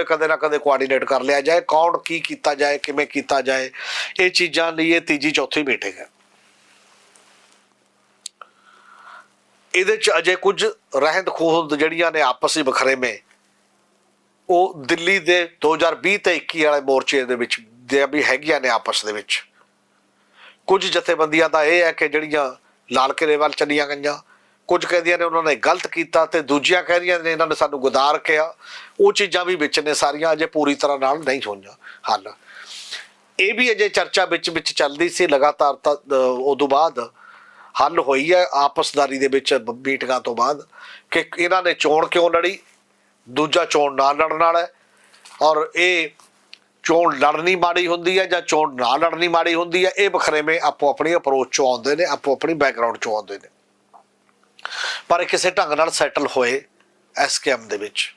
ਇਹ ਕਦੇ ਨਾ ਕਦੇ ਕੋਆਰਡੀਨੇਟ ਕਰ ਲਿਆ ਜਾਏ, ਕੌਣ ਕੀ ਕੀਤਾ ਜਾਏ, ਕਿਵੇਂ ਕੀਤਾ ਜਾਏ, ਇਹ ਚੀਜ਼ਾਂ ਲਈ ਇਹ ਤੀਜੀ ਚੌਥੀ ਮੀਟਿੰਗ ਹੈ। ਇਹਦੇ ਚ ਅਜੇ ਕੁਝ ਰਹਿੰਦ ਖੂਹੰਦ ਜਿਹੜੀਆਂ ਨੇ ਆਪਸੀ ਬਖਰੇਵੇਂ ਉਹ ਦਿੱਲੀ ਦੇ 2020 ਤੇ 21 ਵਾਲੇ ਮੋਰਚੇ ਦੇ ਵਿੱਚ ਦੇ ਵੀ ਹੈਗੀਆਂ ਨੇ ਆਪਸ ਦੇ ਵਿੱਚ। ਕੁਝ ਜਥੇਬੰਦੀਆਂ ਦਾ ਇਹ ਹੈ ਕਿ ਜਿਹੜੀਆਂ ਲਾਲ ਕਿਲੇ ਵੱਲ ਚਲੀਆਂ ਗਈਆਂ ਕੁਝ ਕਹਿੰਦੀਆਂ ਨੇ ਉਹਨਾਂ ਨੇ ਗਲਤ ਕੀਤਾ ਤੇ ਦੂਜੀਆਂ ਕਹਿੰਦੀਆਂ ਨੇ ਇਹਨਾਂ ਨੇ ਸਾਨੂੰ ਗੁਦਾਰ ਕਿਹਾ। ਉਹ ਚੀਜ਼ਾਂ ਵੀ ਵਿੱਚ ਨੇ ਸਾਰੀਆਂ ਅਜੇ ਪੂਰੀ ਤਰ੍ਹਾਂ ਨਾਲ ਨਹੀਂ ਹੋਈਆਂ ਹੱਲ। ਇਹ ਵੀ ਅਜੇ ਚਰਚਾ ਵਿੱਚ ਵਿੱਚ ਚੱਲਦੀ ਸੀ ਲਗਾਤਾਰ ਤਾਂ ਅਹ, ਉਦੋਂ ਬਾਅਦ ਹੱਲ ਹੋਈ ਹੈ ਆਪਸਦਾਰੀ ਦੇ ਵਿੱਚ ਮੀਟਿੰਗਾਂ ਤੋਂ ਬਾਅਦ ਕਿ ਇਹਨਾਂ ਨੇ ਚੋਣ ਕਿਉਂ ਲੜੀ? ਦੂਜਾ ਚੋਣ ਨਾ ਲੜਨ ਵਾਲਾ ਔਰ ਇਹ ਚੋਣ ਲੜਨੀ ਮਾੜੀ ਹੁੰਦੀ ਹੈ ਜਾਂ ਚੋਣ ਨਾ ਲੜਨੀ ਮਾੜੀ ਹੁੰਦੀ ਹੈ ਇਹ ਬਖਰੇਵੇਂ ਆਪੋ ਆਪਣੀ ਅਪਰੋਚ ਚੋਂ ਆਉਂਦੇ ਨੇ ਆਪੋ ਆਪਣੀ ਬੈਕਗ੍ਰਾਉਂਡ ਚੋਂ ਆਉਂਦੇ ਨੇ। ਪਰ ਇਹ ਕਿਸੇ ਢੰਗ ਨਾਲ ਸੈਟਲ ਹੋਏ ਐਸਕੇਐਮ ਦੇ ਵਿੱਚ।